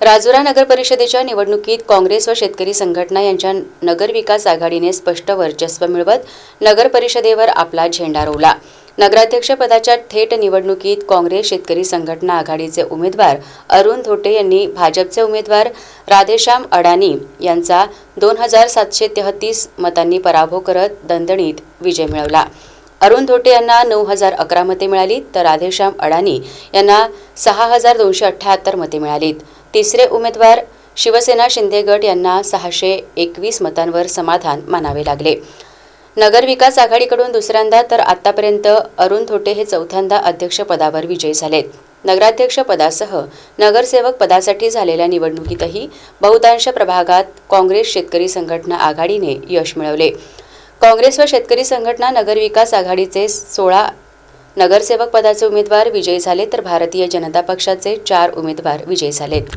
राजुरा नगर परिषदेच्या निवडणुकीत काँग्रेस व शेतकरी संघटना यांच्या नगरविकास आघाडीने स्पष्ट वर्चस्व मिळवत नगर परिषदेवर आपला झेंडा रोवला. नगराध्यक्षपदाच्या थेट निवडणुकीत काँग्रेस शेतकरी संघटना आघाडीचे उमेदवार अरुण धोटे यांनी भाजपचे उमेदवार राधेश्याम अडानी यांचा दोन हजार सातशे तेहतीस मतांनी पराभव करत दणदणीत विजय मिळवला. अरुण धोटे यांना नऊ हजार अकरा मते मिळाली तर राधेश्याम अडाणी यांना सहा हजार दोनशे अठ्ठ्याहत्तर मते मिळालीत. तिसरे उमेदवार शिवसेना शिंदे गट यांना सहाशे एकवीस मतांवर समाधान मानावे लागले. नगर विकास आघाडीकडून दुसऱ्यांदा तर आतापर्यंत अरुण थोटे हे चौथ्यांदा अध्यक्षपदावर विजयी झालेत. नगराध्यक्ष पदासह नगरसेवक पदासाठी झालेल्या निवडणुकीतही बहुतांश प्रभागात काँग्रेस शेतकरी संघटना आघाडीने यश मिळवले. काँग्रेस व शेतकरी संघटना नगरविकास आघाडीचे सोळा नगरसेवक पदाचे उमेदवार विजयी झाले तर भारतीय जनता पक्षाचे चार उमेदवार विजयी झालेत.